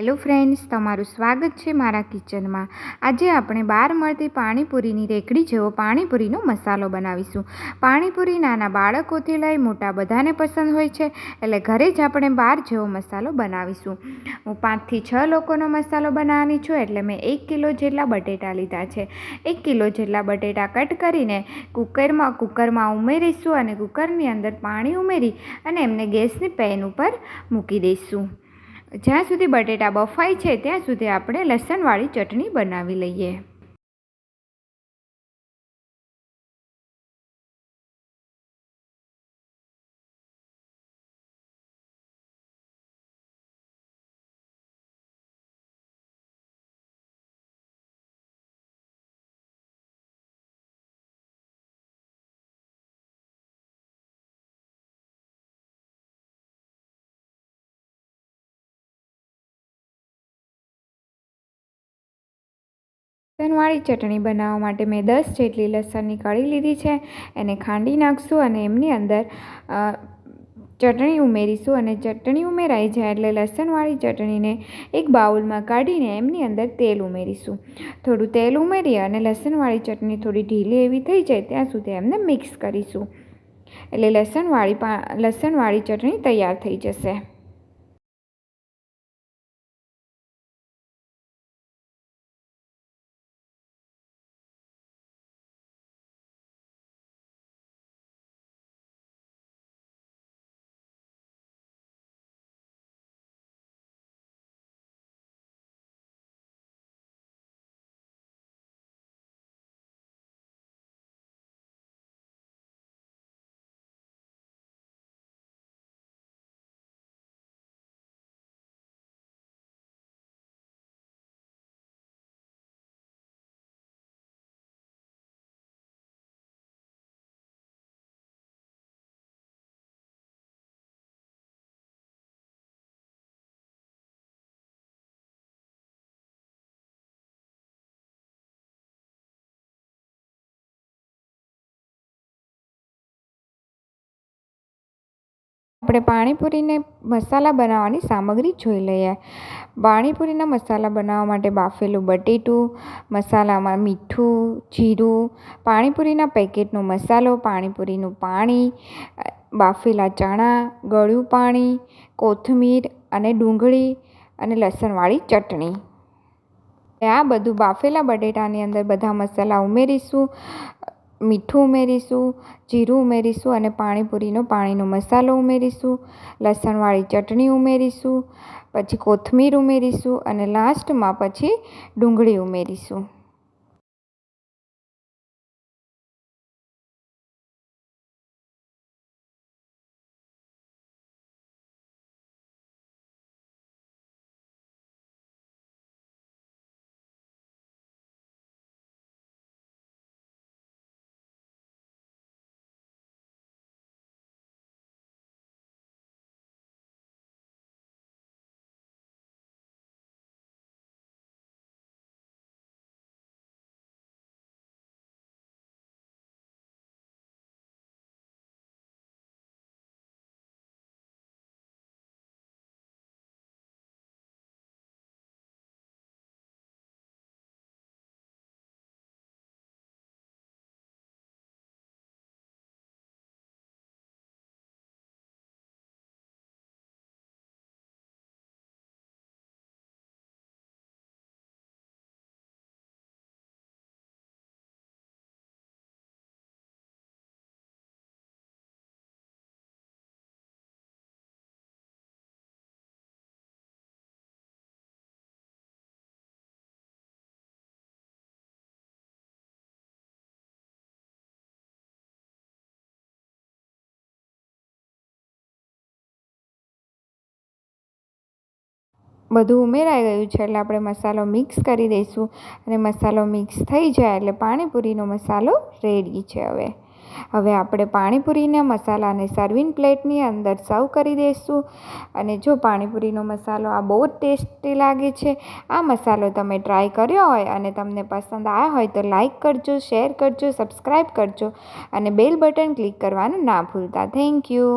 Hello friends, તમારું સ્વાગત છે મારા કિચનમાં. આજે આપણે બહાર મળતી પાણીપુરીની રેકડી જેવો પાણીપુરીનો મસાલો બનાવીશું. પાણીપુરી નાના બાળકોથી લઈ મોટા બધાને પસંદ હોય છે, એટલે ઘરે જ આપણે બહાર જેવો મસાલો બનાવીશું. હું પાંચથી છ લોકોનો મસાલો બનાવવાની છું, એટલે મેં એક કિલો જેટલા બટેટા લીધા છે. એક કિલો જેટલા બટેટા કટ કરીને કુકરમાં કુકરમાં ઉમેરીશું અને કુકરની અંદર પાણી ઉમેરી અને એમને ગેસની પેન ઉપર મૂકી દઈશું. જ્યાં સુધી બટેટા બફાય છે ત્યાં સુધી આપણે લસણવાળી ચટણી બનાવી લઈએ. લસણવાળી ચટણી બનાવવા માટે મેં દસ જેટલી લસણની કળી લીધી છે. એને ખાંડી નાખશું અને એમની અંદર ચટણી ઉમેરીશું અને ચટણી ઉમેરાઈ જાય એટલે લસણવાળી ચટણીને એક બાઉલમાં કાઢીને એમની અંદર તેલ ઉમેરીશું. થોડું તેલ ઉમેરી અને લસણવાળી ચટણી થોડી ઢીલી એવી થઈ જાય ત્યાં સુધી એમને મિક્સ કરીશું. એટલે લસણવાળી પા, લસણવાળી ચટણી તૈયાર થઈ જશે. આપણે પાણીપુરીને મસાલા બનાવવાની સામગ્રી જોઈ લઈએ. પાણીપુરીના મસાલા બનાવવા માટે બાફેલું બટેટું, મસાલામાં મીઠું, જીરું, પાણીપુરીના પેકેટનો મસાલો, પાણીપુરીનું પાણી, બાફેલા ચણા, ગળ્યું પાણી, કોથમીર અને ડુંગળી અને લસણવાળી ચટણી. આ બધું બાફેલા બટેટાની અંદર બધા મસાલા ઉમેરીશું. મીઠું ઉમેરીશું, જીરું ઉમેરીશું અને પાણીપુરીનો પાણીનો મસાલો ઉમેરીશું, લસણવાળી ચટણી ઉમેરીશું, પછી કોથમીર ઉમેરીશું અને લાસ્ટમાં પછી ડુંગળી ઉમેરીશું. બધું ઉમેરાઈ ગયું છે એટલે આપણે મસાલો મિક્સ કરી દઈશું. અને મસાલો મિક્સ થઈ જાય એટલે પાણીપુરીનો મસાલો રેડી છે હવે. હવે આપણે પાણીપુરીના મસાલાને સર્વિંગ પ્લેટની અંદર સર્વ કરી દઈશું. અને જો પાણીપુરીનો મસાલો આ બહુ જ ટેસ્ટી લાગે છે, આ મસાલો તમે ટ્રાય કર્યો હોય અને તમને પસંદ આવ્યો હોય તો લાઇક કરજો શેર કરજો સબસ્ક્રાઈબ કરજો અને બેલ બટન ક્લિક કરવાનું ના ભૂલતા. Thank you